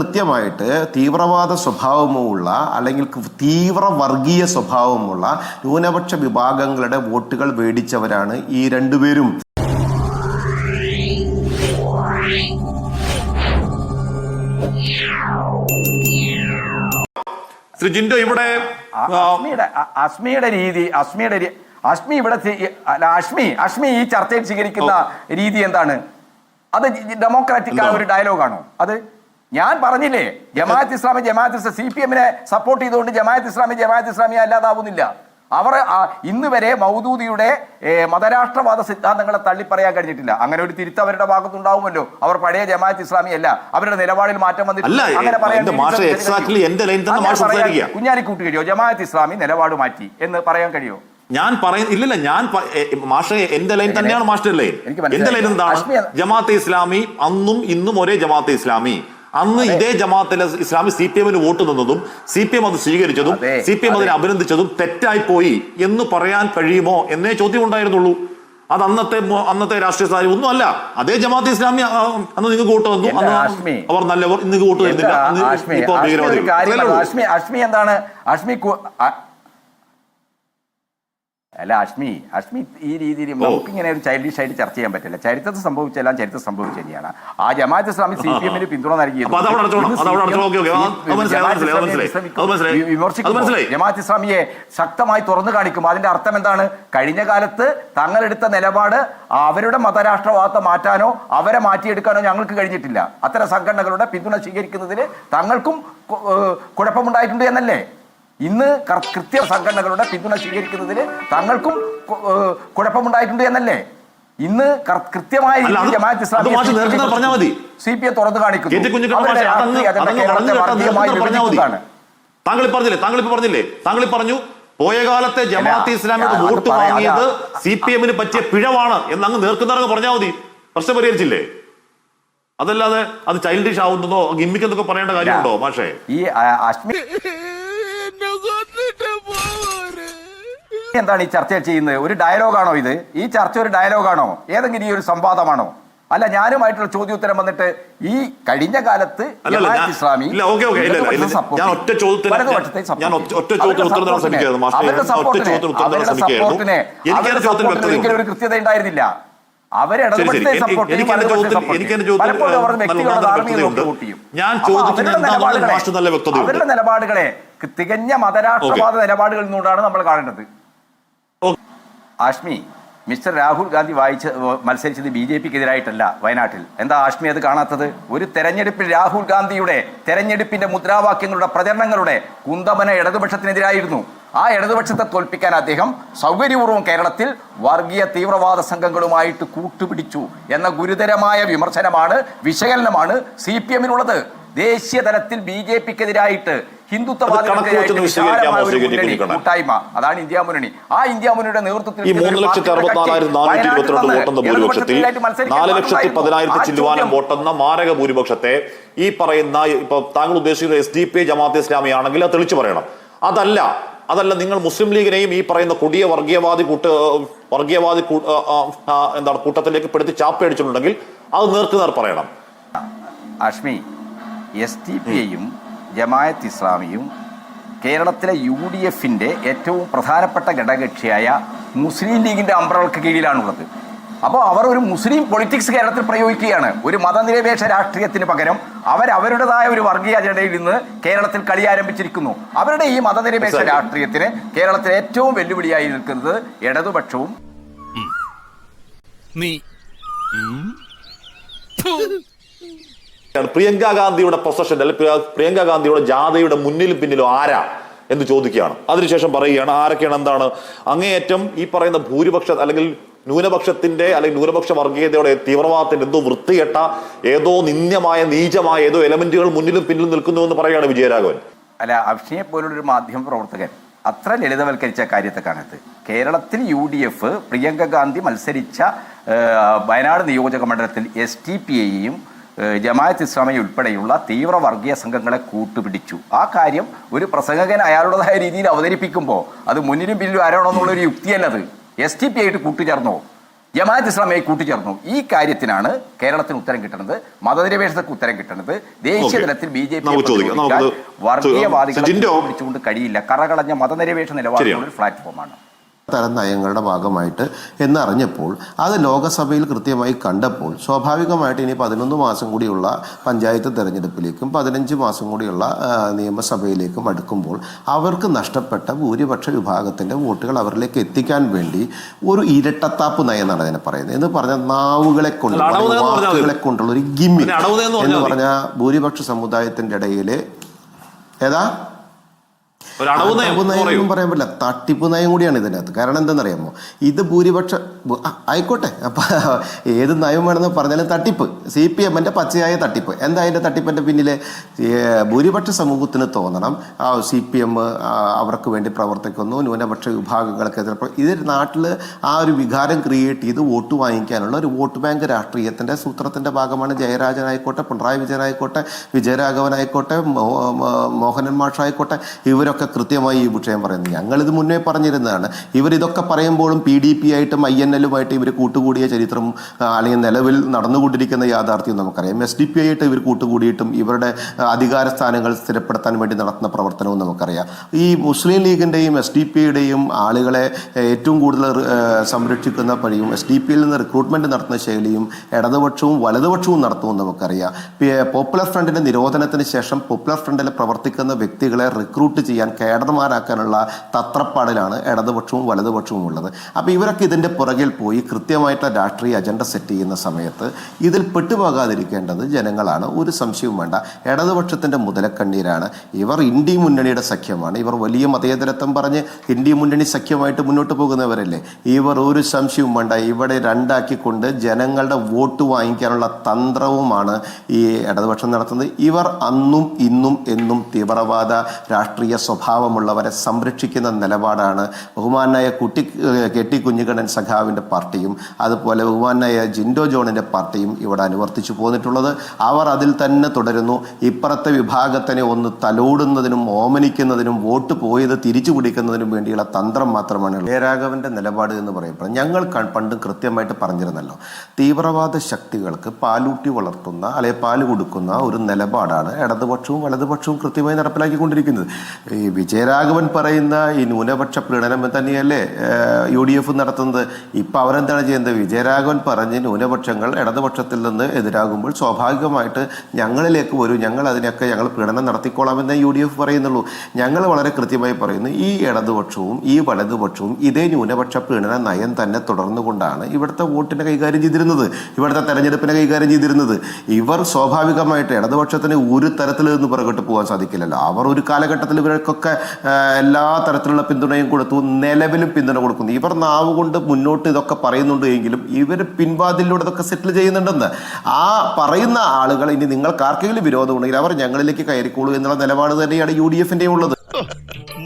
കൃത്യമായിട്ട് തീവ്രവാദ സ്വഭാവമുള്ള അല്ലെങ്കിൽ തീവ്ര വർഗീയ സ്വഭാവമുള്ള ന്യൂനപക്ഷ വിഭാഗങ്ങളുടെ വോട്ടുകൾ മേടിച്ചവരാണ് ഈ രണ്ടുപേരും ജിൻഡോ ഇവിടെ ആ- ആ, അസ്മിയുടെ അസ്മിയുടെ രീതി അസ്മിയുടെ അസ്മി ഇവിടെ അല്ല അസ്മി അസ്മി ഈ ചർച്ചയിൽ സ്വീകരിക്കുന്ന രീതി എന്താണ്? അത് ഡെമോക്രാറ്റിക് ആയ ഒരു ഡയലോഗാണോ? അത് ഞാൻ പറഞ്ഞില്ലേ ജമാഅത്ത് ഇസ്ലാമി ജമാഅത്ത് ഇസ്ലാം സി പി എമ്മിനെ സപ്പോർട്ട് ചെയ്തുകൊണ്ട് ജമാഅത്ത് ഇസ്ലാമി ജമാഅത്ത് ഇസ്ലാമി അല്ലാതാവുന്നില്ല. അവർ ഇന്ന് വരെ മൗദൂദിയുടെ മതരാഷ്ട്രവാദ സിദ്ധാന്തങ്ങളെ തള്ളിപ്പറയാൻ കഴിഞ്ഞിട്ടില്ല. അങ്ങനെ ഒരു തിരുത്ത് അവരുടെ ഭാഗത്തുണ്ടാവുമല്ലോ. അവർ പഴയ ജമാഅത്ത് ഇസ്ലാമി അല്ല അവരുടെ നിലപാടിൽ മാറ്റം വന്നിട്ടില്ല. കുഞ്ഞാലിക്കൂട്ട് കഴിയോ? ജമാഅത്ത് ഇസ്ലാമി നിലപാട് മാറ്റി എന്ന് പറയാൻ കഴിയോ? ഞാൻ പറയുന്ന ഇല്ലല്ല ഞാൻ മാഷെ എന്റെ ലൈൻ തന്നെയാണ് മാസ്റ്റർ ലൈൻ. എന്റെ ലൈൻ എന്താണ്? ജമാഅത്തെ ഇസ്ലാമി അന്നും ഇന്നും ഒരേ ജമാഅത്തെ ഇസ്ലാമി. അന്ന് ഇതേ ജമാഅത്തിലെ ഇസ്ലാമി സി പി എമ്മിന് വോട്ട് നിന്നതും സി പി എം അത് സ്വീകരിച്ചതും സി പി എം അതിനെ അഭിനന്ദിച്ചതും തെറ്റായി പോയി എന്ന് പറയാൻ കഴിയുമോ എന്നേ ചോദ്യം ഉണ്ടായിരുന്നുള്ളൂ. അത് അന്നത്തെ അന്നത്തെ രാഷ്ട്രീയ സാഹചര്യം ഒന്നും അല്ല. അതേ ജമാഅത്ത് ഇസ്ലാമി അന്ന് നിങ്ങൾക്ക് വോട്ട് തന്നു. അന്ന് അവർ നല്ലവർ ഇന്ന് വോട്ട് തരുന്നില്ല. എന്താ അഷ്മി എന്താണ്? ഇപ്പോൾ അശ്മി ഒരു ഭീകരവാദികൾ. കാര്യം അത്രയല്ലേ ഉള്ളൂ. അശ്മി അശ്മി എന്താണ് അശ്മി കു- അ- അല്ല അശ്മി അശ്മി ഈ രീതിയിൽ നമുക്കിങ്ങനെ ഒരു ചൈൽഡിഷ് ആയിട്ട് ചർച്ച ചെയ്യാൻ പറ്റില്ല. ചരിത്രത്തിൽ സംഭവിച്ചെല്ലാം ചരിത്രം സംഭവിച്ച തന്നെയാണ് ആ ജമാഅത്ത് ഇസ്ലാമി സി പി എമ്മിന് പിന്തുണ നൽകിയത് വിമർശിക്കുന്നു. ജമാഅത്ത് ഇസ്ലാമിയെ ശക്തമായി തുറന്നു കാണിക്കും. അതിന്റെ അർത്ഥം എന്താണ്? കഴിഞ്ഞ കാലത്ത് തങ്ങളെടുത്ത നിലപാട് അവരുടെ മതരാഷ്ട്രവാദത്തെ മാറ്റാനോ അവരെ മാറ്റിയെടുക്കാനോ ഞങ്ങൾക്ക് കഴിഞ്ഞിട്ടില്ല. അത്തരം സംഘടനകളുടെ പിന്തുണ സ്വീകരിക്കുന്നതിൽ തങ്ങൾക്കും കുഴപ്പമുണ്ടായിട്ടുണ്ട് എന്നല്ലേ? ഇന്ന് കൃത്യ സംഘടനകളുടെ പിന്തുണ സ്വീകരിക്കുന്നതിൽ തങ്ങൾക്കും കുഴപ്പമുണ്ടായിട്ടുണ്ട് എന്നല്ലേ? ഇന്ന് കൃത്യമായ രീതിയിൽ ജമാഅത്ത്. സി പി എ തുറന്നു കാണിക്കുന്നു. താങ്കൾ പറഞ്ഞില്ലേ താങ്കൾ ഇപ്പൊ പറഞ്ഞില്ലേ താങ്കൾ പറഞ്ഞു പോയ കാലത്തെ ജമാഅത്ത് ഇസ്ലാമിയുടെ വോട്ട്. വാങ്ങിയത് സി പി എമ്മിന് പറ്റിയ പിഴവാണ് എന്ന് അങ്ങ് നേർക്കുന്നവരങ്ങ് പറഞ്ഞാൽ മതി. പ്രശ്നം പരിഹരിച്ചില്ലേ? അതല്ലാതെ അത് ചൈൽഡിഷ് ആവുന്നതോ ഗിമ്മിക്കെന്നൊക്കെ പറയേണ്ട കാര്യമുണ്ടോ മാഷേ? ഈ അശ്മി എന്താണ് ഈ ചർച്ച ചെയ്യുന്നത്? ഒരു ഡയലോഗാണോ ഇത്? ഈ ചർച്ച ഒരു ഡയലോഗാണോ? ഏതെങ്കിലും ഈ ഒരു സംവാദമാണോ? അല്ല ഞാനുമായിട്ടുള്ള ചോദ്യോത്തരം വന്നിട്ട് ഈ കഴിഞ്ഞ കാലത്ത് ഇസ്ലാമി അവരുടെ ഒരിക്കലും ഒരു കൃത്യത ഉണ്ടായിരുന്നില്ല. അവർ പലപ്പോഴും അവരുടെ വ്യക്തികളുടെ നിലപാടുകളെ- തികഞ്ഞ മതരാഷ്ട്രവാദ നിലപാടുകളിൽ നിന്നുകൊണ്ടാണ് നമ്മൾ കാണേണ്ടത്. ആഷ്മി മിസ്റ്റർ രാഹുൽ ഗാന്ധി വായിച്ച മത്സരിച്ചത് ബി ജെ പിക്ക് എതിരായിട്ടല്ല വയനാട്ടിൽ. എന്താ ആഷ്മി അത് കാണാത്തത്? ഒരു തെരഞ്ഞെടുപ്പിൽ രാഹുൽ ഗാന്ധിയുടെ തെരഞ്ഞെടുപ്പിന്റെ മുദ്രാവാക്യങ്ങളുടെ പ്രചരണങ്ങളുടെ കുന്തമന ഇടതുപക്ഷത്തിനെതിരായിരുന്നു. ആ ഇടതുപക്ഷത്തെ തോൽപ്പിക്കാൻ അദ്ദേഹം സൗകര്യപൂർവം കേരളത്തിൽ വർഗീയ തീവ്രവാദ സംഘങ്ങളുമായിട്ട് കൂട്ടുപിടിച്ചു എന്ന ഗുരുതരമായ വിമർശനമാണ് വിശകലനമാണ് സി പി എമ്മിനുള്ളത്. ദേശീയ തലത്തിൽ ബി ജെ പിക്കെതിരായിട്ട് കൂട്ടായ്മ. അതാണ് ഇന്ത്യ മുന്നണി. ആ ഇന്ത്യ മുന്നണിയുടെ നേതൃത്വത്തിൽ ഈ മൂന്ന് ലക്ഷത്തി അറുപത്തിനാലായിരത്തി നാനൂറ്റി ഇരുപത്തിരണ്ട് വോട്ടെന്ന ഭൂരിപക്ഷത്തിൽ നാല് ലക്ഷത്തി പതിനായിരത്തി ചില്ലുവാനം വോട്ടെന്ന മാരക ഭൂരിപക്ഷത്തെ ഈ പറയുന്ന ഇപ്പൊ താങ്കൾ ഉദ്ദേശിക്കുന്ന S D P Jamaat Islami ആണെങ്കിൽ അത് തെളിച്ചു പറയണം. അതല്ല അതല്ല നിങ്ങൾ മുസ്ലിം ലീഗിനെയും ഈ പറയുന്ന കൊടിയ വർഗീയവാദി കൂട്ട വർഗീയവാദി എന്താണ് കൂട്ടത്തിലേക്ക് പെടുത്തി ചാപ്പയടിച്ചിട്ടുണ്ടെങ്കിൽ അത് നേർക്ക് നേർ പറയണം. അഷ്മി എസ് ടി പി ഐയും ജമായത്ത് ഇസ്ലാമിയും കേരളത്തിലെ യു ഡി എഫിന്റെ ഏറ്റവും പ്രധാനപ്പെട്ട ഘടകകക്ഷിയായ മുസ്ലിം ലീഗിന്റെ അമ്പ്രകൾക്ക് കീഴിലാണുള്ളത്. അപ്പോൾ അവർ ഒരു മുസ്ലിം പൊളിറ്റിക്സ് കേരളത്തിൽ പ്രയോഗിക്കുകയാണ്. ഒരു മതനിരപേക്ഷ രാഷ്ട്രീയത്തിന് പകരം അവർ അവരുടേതായ ഒരു വർഗീയ അജണ്ടയിൽ നിന്ന് കേരളത്തിൽ കളി ആരംഭിച്ചിരിക്കുന്നു. അവരുടെ ഈ മതനിരപേക്ഷ. രാഷ്ട്രീയത്തിന് കേരളത്തിൽ ഏറ്റവും വെല്ലുവിളിയായി നിൽക്കുന്നത് ഇടതുപക്ഷവും നീ. പ്രിയങ്ക ഗാന്ധിയുടെ പൊസഷൻ അല്ലെങ്കിൽ പ്രിയ- പ്രിയങ്ക ഗാന്ധിയുടെ ജാഥയുടെ മുന്നിലും പിന്നിലും ആരാ എന്ന് ചോദിക്കുകയാണ്. അതിനുശേഷം പറയുകയാണ് ആരൊക്കെയാണ് എന്താണ്? അങ്ങേയറ്റം ഈ പറയുന്ന ഭൂരിപക്ഷ അല്ലെങ്കിൽ ന്യൂനപക്ഷത്തിന്റെ അല്ലെങ്കിൽ ന്യൂനപക്ഷ വർഗീയതയുടെ തീവ്രവാദത്തിന്റെ എന്തോ വൃത്തികെട്ട ഏതോ നിന്ദ്യമായ നീചമായ ഏതോ എലമെന്റുകൾ മുന്നിലും പിന്നിലും നിൽക്കുന്നു എന്ന് പറയുകയാണ് വിജയരാഘവൻ. അല്ല അഭിഷയെ പോലുള്ളൊരു മാധ്യമ പ്രവർത്തകൻ അത്ര ലളിതവൽക്കരിച്ച കാര്യത്തെ കാണത്ത് കേരളത്തിൽ U D F Priyanka Gandhi മത്സരിച്ച വയനാട് നിയോജക മണ്ഡലത്തിൽ എസ് ടി പി ഐയും ജമാഅത്ത് ഇസ്ലാമി ഉൾപ്പെടെയുള്ള തീവ്ര വർഗീയ സംഘങ്ങളെ കൂട്ടുപിടിച്ചു. ആ കാര്യം ഒരു പ്രസംഗകൻ അയാളുടേതായ രീതിയിൽ അവതരിപ്പിക്കുമ്പോൾ അത് മുന്നിലും പിന്നിലും ആരാണോ എന്നുള്ളൊരു യുക്തിയല്ലത് എസ് ടി പി ആയിട്ട് കൂട്ടുചേർന്നോ. ജമാഅത്ത് ഇസ്ലാമിയായി കൂട്ടിച്ചേർന്നു ഈ കാര്യത്തിനാണ് കേരളത്തിന് ഉത്തരം കിട്ടുന്നത് മതനിരപേക്ഷതക്ക് ഉത്തരം കിട്ടുന്നത് ദേശീയ തലത്തിൽ ബി ജെ പി വർഗീയവാദികളെ. പിടിച്ചുകൊണ്ട് കഴിയില്ല. കറകളഞ്ഞ മതനിരപേക്ഷ നിലവാരമുള്ള ഒരു പ്ലാറ്റ്ഫോമാണ് തരം നയങ്ങളുടെ ഭാഗമായിട്ട് എന്നറിഞ്ഞപ്പോൾ അത് ലോകസഭയിൽ കൃത്യമായി കണ്ടപ്പോൾ സ്വാഭാവികമായിട്ട് ഇനി പതിനൊന്ന് മാസം കൂടിയുള്ള പഞ്ചായത്ത് തെരഞ്ഞെടുപ്പിലേക്കും പതിനഞ്ച് മാസം കൂടിയുള്ള നിയമസഭയിലേക്കും അടുക്കുമ്പോൾ അവർക്ക് നഷ്ടപ്പെട്ട ഭൂരിപക്ഷ വിഭാഗത്തിന്റെ വോട്ടുകൾ അവരിലേക്ക് എത്തിക്കാൻ വേണ്ടി ഒരു ഇരട്ടത്താപ്പ് നയം എന്നാണ് അതിനെ പറയുന്നത് എന്ന് പറഞ്ഞാൽ നാവുകളെ കൊണ്ട്. വാക്കുകളെ കൊണ്ടുള്ള ഒരു ഗിമ്മി എന്ന്. പറഞ്ഞാൽ ഭൂരിപക്ഷ സമുദായത്തിന്റെ ഇടയിൽ ഏതാ ഒരു അടവ് നയം പറയാൻ പറ്റില്ല. തട്ടിപ്പ് നയം കൂടിയാണ് ഇതിനകത്ത്. കാരണം എന്താണെന്നറിയാമോ ഇത് ഭൂരിപക്ഷ ആയിക്കോട്ടെ. അപ്പൊ ഏത് നയം വേണമെന്ന് പറഞ്ഞാലും തട്ടിപ്പ്. സി പി എമ്മിന്റെ പച്ചയായ തട്ടിപ്പ്. എന്താ അതിന്റെ തട്ടിപ്പിന്റെ പിന്നിലെ? ഭൂരിപക്ഷ സമൂഹത്തിന് തോന്നണം. ആ സി പി എം അവർക്ക് വേണ്ടി പ്രവർത്തിക്കുന്നു. ന്യൂനപക്ഷ വിഭാഗങ്ങൾക്കെതിരെ ഇത് നാട്ടിൽ ആ ഒരു വികാരം ക്രിയേറ്റ് ചെയ്ത് വോട്ട് വാങ്ങിക്കാനുള്ള ഒരു വോട്ട് ബാങ്ക് രാഷ്ട്രീയത്തിന്റെ സൂത്രത്തിന്റെ ഭാഗമാണ്. ജയരാജനായിക്കോട്ടെ പിണറായി വിജയനായിക്കോട്ടെ വിജയരാഘവനായിക്കോട്ടെ മോഹനൻ മാഷായിക്കോട്ടെ ഇവരൊക്കെ കൃത്യമായി ഈ വിഷയം പറയുന്നത് ഞങ്ങളിത് മുന്നേ പറഞ്ഞിരുന്നതാണ്. ഇവരിതൊക്കെ പറയുമ്പോഴും പി ഡി പി ആയിട്ടും ഐ എൻ എല്ലുമായിട്ട് ഇവർ കൂട്ടുകൂടിയ ചരിത്രം അല്ലെങ്കിൽ നിലവിൽ നടന്നുകൊണ്ടിരിക്കുന്ന യാഥാർത്ഥ്യം നമുക്കറിയാം. എസ് ഡി പി ആയിട്ട് ഇവർ കൂട്ടുകൂടിയിട്ടും ഇവരുടെ അധികാര സ്ഥാനങ്ങൾ സ്ഥിരപ്പെടുത്താൻ വേണ്ടി നടത്തുന്ന പ്രവർത്തനവും നമുക്കറിയാം. ഈ മുസ്ലിം ലീഗിന്റെയും എസ് ഡി പിയുടെയും ആളുകളെ ഏറ്റവും കൂടുതൽ സംരക്ഷിക്കുന്ന പഴിയും എസ് ഡി പിയിൽ നിന്ന് റിക്രൂട്ട്മെന്റ് നടത്തുന്ന ശൈലിയും ഇടതുപക്ഷവും വലതുപക്ഷവും നടത്തുമെന്ന് നമുക്കറിയാം. പോപ്പുലർ ഫ്രണ്ടിന്റെ നിരോധനത്തിന് ശേഷം പോപ്പുലർ ഫ്രണ്ടിൽ പ്രവർത്തിക്കുന്ന വ്യക്തികളെ റിക്രൂട്ട് ചെയ്യാൻ കേഡർമാരാക്കാനുള്ള തത്രപ്പാടിലാണ് ഇടതുപക്ഷവും വലതുപക്ഷവും ഉള്ളത്. അപ്പോൾ ഇവരൊക്കെ ഇതിന്റെ പുറകിൽ പോയി കൃത്യമായിട്ടുള്ള രാഷ്ട്രീയ അജണ്ട സെറ്റ് ചെയ്യുന്ന സമയത്ത് ഇതിൽ പെട്ടുപോകാതിരിക്കേണ്ടത് ജനങ്ങളാണ്. ഒരു സംശയവും വേണ്ട. ഇടതുപക്ഷത്തിന്റെ മുതലക്കണ്ണീരാണ്. ഇവർ ഇന്ത്യ മുന്നണിയുടെ സഖ്യമാണ്. ഇവർ വലിയ മതേതരത്വം പറഞ്ഞ് ഇന്ത്യ മുന്നണി സഖ്യമായിട്ട് മുന്നോട്ട് പോകുന്നവരല്ലേ? ഇവർ ഒരു സംശയവും വേണ്ട. ഇവിടെ രണ്ടാക്കിക്കൊണ്ട് ജനങ്ങളുടെ വോട്ട് വാങ്ങിക്കാനുള്ള തന്ത്രവുമാണ് ഈ ഇടതുപക്ഷം നടത്തുന്നത്. ഇവർ അന്നും ഇന്നും എന്നും തീവ്രവാദ രാഷ്ട്രീയ സ്വഭാവമുള്ളവരെ സംരക്ഷിക്കുന്ന നിലപാടാണ് ബഹുമാനായ കുട്ടി കെട്ടി കുഞ്ഞുകണ്ണൻ സഖാവിന്റെ പാർട്ടിയും അതുപോലെ ബഹുമാനായ ജിൻഡോ ജോണിന്റെ പാർട്ടിയും ഇവിടെ അനുവർത്തിച്ചു പോന്നിട്ടുള്ളത്. അവർ അതിൽ തന്നെ തുടരുന്നു. ഇപ്പുറത്തെ വിഭാഗത്തിനെ ഒന്ന് തലോടുന്നതിനും ഓമനിക്കുന്നതിനും വോട്ട് പോയത് തിരിച്ചു പിടിക്കുന്നതിനും വേണ്ടിയുള്ള തന്ത്രം മാത്രമാണ് ജയരാഘവന്റെ നിലപാട് എന്ന് പറയുമ്പോൾ ഞങ്ങൾ പണ്ട് കൃത്യമായിട്ട് പറഞ്ഞിരുന്നല്ലോ. തീവ്രവാദ ശക്തികൾക്ക് പാലൂട്ടി വളർത്തുന്ന അല്ലെ പാൽ കൊടുക്കുന്ന ഒരു നിലപാടാണ് ഇടതുപക്ഷവും വലതുപക്ഷവും കൃത്യമായി നടപ്പിലാക്കിക്കൊണ്ടിരിക്കുന്നത്. ഈ വിജയരാഘവൻ പറയുന്ന ഈ ന്യൂനപക്ഷ പ്രീണനം തന്നെയല്ലേ യു ഡി എഫ് നടത്തുന്നത്? ഇപ്പൊ അവരെന്താണ് ചെയ്യുന്നത്? വിജയരാഘവൻ പറഞ്ഞ് ന്യൂനപക്ഷങ്ങൾ ഇടതുപക്ഷത്തിൽ നിന്ന് എതിരാകുമ്പോൾ സ്വാഭാവികമായിട്ട് ഞങ്ങളിലേക്ക് വരൂ. ഞങ്ങൾ അതിനൊക്കെ ഞങ്ങൾ പ്രീണനം നടത്തിക്കോളാമെന്നേ യു ഡി എഫ് പറയുന്നുള്ളൂ. ഞങ്ങൾ വളരെ കൃത്യമായി പറയുന്നു ഈ ഇടതുപക്ഷവും ഈ വലതുപക്ഷവും ഇതേ ന്യൂനപക്ഷ പ്രീണന നയം തന്നെ തുടർന്നുകൊണ്ടാണ് ഇവിടുത്തെ വോട്ടിനെ കൈകാര്യം ചെയ്തിരുന്നത്. ഇവിടുത്തെ തെരഞ്ഞെടുപ്പിനെ കൈകാര്യം ചെയ്തിരുന്നത്. ഇവർ സ്വാഭാവികമായിട്ട് ഇടതുപക്ഷത്തിന് ഒരു തരത്തിൽ നിന്ന് പുറകോട്ട് പോകാൻ സാധിക്കില്ലല്ലോ. അവർ ഒരു കാലഘട്ടത്തിൽ ഇവർക്കൊക്കെ എല്ലാ തരത്തിലുള്ള പിന്തുണയും കൊടുത്തു നിലവിലും പിന്തുണ കൊടുക്കുന്നു. ഇവർ നാവ് കൊണ്ട് മുന്നോട്ട് ഇതൊക്കെ പറയുന്നുണ്ട് എങ്കിലും ഇവർ പിൻവാതിലൂടെ ഇതൊക്കെ സെറ്റിൽ ചെയ്യുന്നുണ്ടെന്ന്. ആ പറയുന്ന ആളുകൾ ഇനി നിങ്ങൾക്ക് ആർക്കെങ്കിലും വിരോധം ഉണ്ടെങ്കിൽ അവർ ഞങ്ങളിലേക്ക് കയറിക്കോളൂ എന്നുള്ള നിലപാട് തന്നെയാണ് യു ഡി എഫിന്റെ ഉള്ളത്.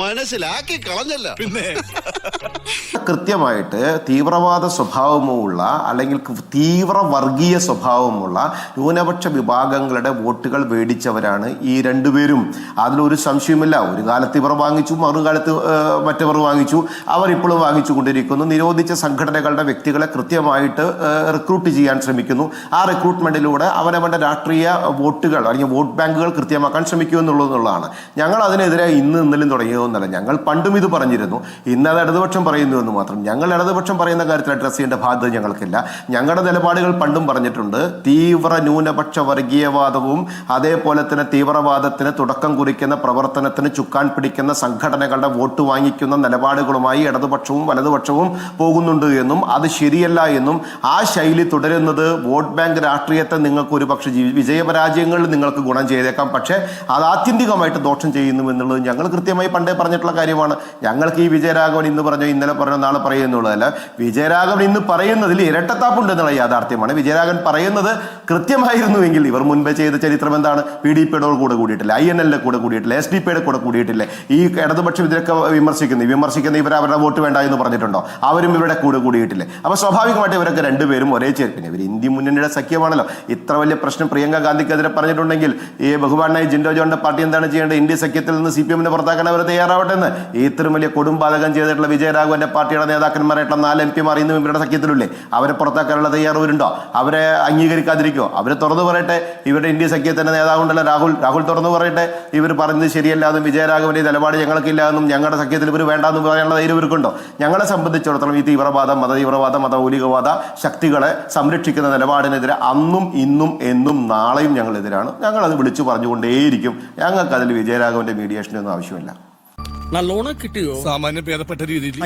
മനസ്സിലാക്കി കളഞ്ഞല്ല. പിന്നെ? കൃത്യമായിട്ട് തീവ്രവാദ സ്വഭാവമുള്ള അല്ലെങ്കിൽ തീവ്ര വർഗീയ സ്വഭാവമുള്ള ന്യൂനപക്ഷ വിഭാഗങ്ങളുടെ വോട്ടുകൾ മേടിച്ചവരാണ് ഈ രണ്ടുപേരും അതിലൊരു സംശയമില്ല ഒരു കാലത്ത് ഇവർ വാങ്ങിച്ചു മറുകാലത്ത് മറ്റവർ വാങ്ങിച്ചു. അവർ ഇപ്പോഴും വാങ്ങിച്ചു കൊണ്ടിരിക്കുന്നു നിരോധിച്ച സംഘടനകളുടെ വ്യക്തികളെ കൃത്യമായിട്ട് റിക്രൂട്ട് ചെയ്യാൻ ശ്രമിക്കുന്നു. ആ റിക്രൂട്ട്മെന്റിലൂടെ അവനവന്റെ രാഷ്ട്രീയ വോട്ടുകൾ അല്ലെങ്കിൽ വോട്ട് ബാങ്കുകൾ കൃത്യമാക്കാൻ ശ്രമിക്കുക എന്നുള്ളതെന്നുള്ളതാണ് ഞങ്ങൾ അതിനെതിരെ ഇന്ന് ഇന്നലും തുടങ്ങിയതൊന്നല്ല ഞങ്ങൾ പണ്ടും ഇത് പറഞ്ഞിരുന്നു. ഇന്ന് അത് ഇടതുപക്ഷം പറയുന്നു എന്ന് മാത്രം. ഞങ്ങൾ ഇടതുപക്ഷം പറയുന്ന കാര്യത്തിൽ അഡ്രസ് ചെയ്യേണ്ട ബാധ്യത ഞങ്ങൾക്കില്ല. ഞങ്ങളുടെ നിലപാടുകൾ പണ്ടും പറഞ്ഞിട്ടുണ്ട്. തീവ്ര ന്യൂനപക്ഷ വർഗീയവാദവും അതേപോലെ തന്നെ തീവ്രവാദത്തിന് തുടക്കം കുറിക്കുന്ന പ്രവർത്തനത്തിന് ചുക്കാൻ പിടിക്കുന്ന സംഘടനകളുടെ വോട്ട് വാങ്ങിക്കുന്ന നിലപാടുകളുമായി ഇടതുപക്ഷവും വലതുപക്ഷവും പോകുന്നുണ്ട് എന്നും അത് ശരിയല്ല എന്നും ആ ശൈലി തുടരുന്നത് വോട്ട് ബാങ്ക് രാഷ്ട്രീയത്തെ നിങ്ങൾക്ക് ഒരു പക്ഷേ വിജയപരാജയങ്ങളിൽ നിങ്ങൾക്ക് ഗുണം ചെയ്തേക്കാം. പക്ഷേ അത് ആത്യന്തികമായിട്ട് ദോഷം ചെയ്യുന്നു എന്നുള്ളത് ഞങ്ങൾ കൃത്യമായി പണ്ടേ പറഞ്ഞിട്ടുള്ള കാര്യമാണ്. ഞങ്ങൾക്ക് ഈ വിജയരാഘവൻ ഇന്ന് പറഞ്ഞോ ഇന്നലെ പറഞ്ഞോ നാളെ പറയുന്നുള്ളതല്ല. വിജയരാഘവൻ ഇന്ന് പറയുന്നതിൽ ഇരട്ടത്താപ്പുണ്ട് എന്നുള്ള യാഥാർത്ഥ്യമാണ്. വിജയരാഘവൻ പറയുന്നത് കൃത്യമായിരുന്നുവെങ്കിൽ ഇവർ മുൻപേ ചെയ്ത ചരിത്രം എന്താണ്? പി ഡി പിയുടെ കൂടെ കൂടിയിട്ടില്ല. ഐ എൻ കൂടെ കൂടിയിട്ടില്ല. എസ് ഡി പിയുടെ കൂടെ കൂടിയിട്ടില്ല. ഈ ഇടതുപക്ഷം ഇതിലൊക്കെ വിമർശിക്കുന്നു. വിമർശിക്കുന്ന ഇവർ അവരുടെ വോട്ട് വേണ്ട എന്ന് പറഞ്ഞിട്ടുണ്ടോ? അവരും ഇവരുടെ കൂടെ കൂടിയിട്ടില്ലേ? അപ്പൊ സ്വാഭാവികമായിട്ട് ഇവരൊക്കെ രണ്ടുപേരും ഒരേ ചേർപ്പിന് ഇവർ ഇന്ത്യ മുന്നണിയുടെ സഖ്യമാണല്ലോ. ഇത്ര വലിയ പ്രശ്നം പ്രിയങ്ക ഗാന്ധിക്കെതിരെ പറഞ്ഞിട്ടുണ്ടെങ്കിൽ ഈ ബഹുമാനായ ജിൻഡോ ജോണിന്റെ പാർട്ടി എന്താണ് ചെയ്യേണ്ടത്? ഇന്ത്യ സഖ്യത്തിൽ നിന്ന് സി പി എമ്മിനെ പുറത്താക്കാൻ അവർ തയ്യാറാവട്ടെ എന്ന്. ഇത്രയും വലിയ കൊടുംപാതകം ചെയ്തിട്ടുള്ള വിജയരാഘവന്റെ പാർട്ടിയുടെ നേതാക്കന്മാരായിട്ടുള്ള നാല് എം പിമാർ ഇന്നും ഇവരുടെ സഖ്യത്തിലുള്ളേ അവരെ പുറത്താക്കാനുള്ള തയ്യാറവരുണ്ടോ അവരെ അംഗീകരിക്കാതിരിക്കോ? അവരെ തുറന്നു പറയട്ടെ ഇവരുടെ ഇന്ത്യ സഖ്യത്തിന്റെ നേതാവുണ്ടല്ലോ രാഹുൽ. രാഹുൽ തുറന്നു പറയട്ടെ ഇവർ പറഞ്ഞത് ശരിയല്ല എന്നും വിജയരാഘവന്റെ നിലപാട് ഞങ്ങൾക്കില്ല എന്നും ഞങ്ങളുടെ സഖ്യത്തിൽ ഇവർ വേണ്ടാന്ന് പറയാനുള്ള ധൈര്യം ഇവർക്കുണ്ടോ? ഞങ്ങളെ സംബന്ധിച്ചിടത്തോളം ഈ തീവ്രവാദം മതതീവ്രവാദ മതമൗലികവാദ ശക്തികളെ സംരക്ഷിക്കുന്ന നിലപാടിനെതിരെ അന്നും ഇന്നും എന്നും നാളെയും ഞങ്ങളെതിരാണ്. ഞങ്ങളത് വിളിച്ചു പറഞ്ഞുകൊണ്ടേയിരിക്കും. ഞങ്ങൾക്ക് അതിൽ വിജയരാഘവന്റെ മീഡിയേഷനൊന്നും ആവശ്യമില്ല. നല്ലോണം കിട്ടിയോ? സാമാന്യം ഭേദപ്പെട്ട രീതിയിൽ.